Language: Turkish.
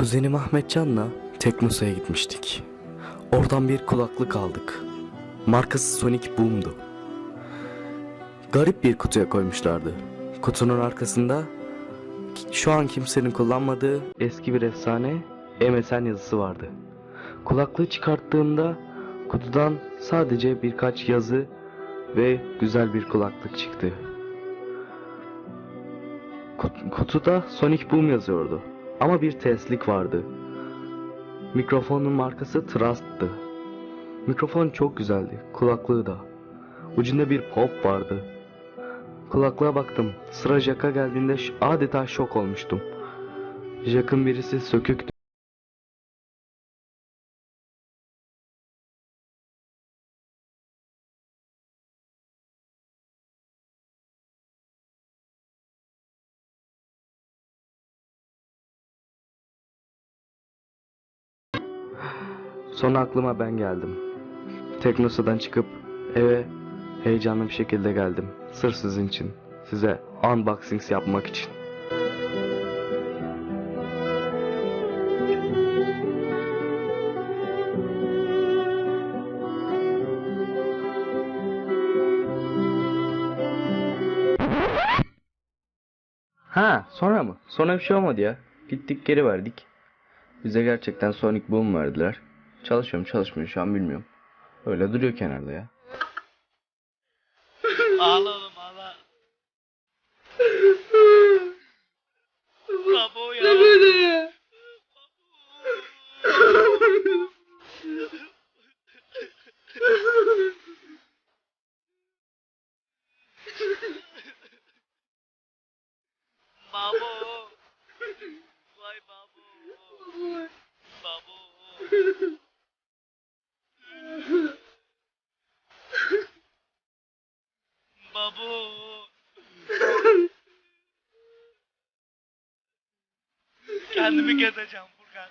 Kuzenim Ahmetcan'la Teknosa'ya gitmiştik. Oradan bir kulaklık aldık. Markası Sonic Boom'du. Garip bir kutuya koymuşlardı. Kutunun arkasında şu an kimsenin kullanmadığı eski bir efsane MSN yazısı vardı. Kulaklığı çıkarttığımda kutudan sadece birkaç yazı ve güzel bir kulaklık çıktı. Kut- Kutuda Sonic Boom yazıyordu. Ama bir terslik vardı. Mikrofonun markası Trust'tı. Mikrofon çok güzeldi. Kulaklığı da. Ucunda bir pop vardı. Kulaklığa baktım. Sıra Jack'a geldiğinde adeta şok olmuştum. Jack'ın birisi söküktü. Sonra aklıma ben geldim. Teknosa'dan çıkıp eve heyecanlı bir şekilde geldim. Sırf sizin için. Size unboxings yapmak için. Ha sonra mı? Sonra bir şey olmadı ya. Gittik geri verdik. Bize gerçekten Sonic Boom verdiler. Çalışıyorum çalışmıyor şu an bilmiyorum. Öyle duruyor kenarda ya. Ağla Kendimi gezeceğim Furkan.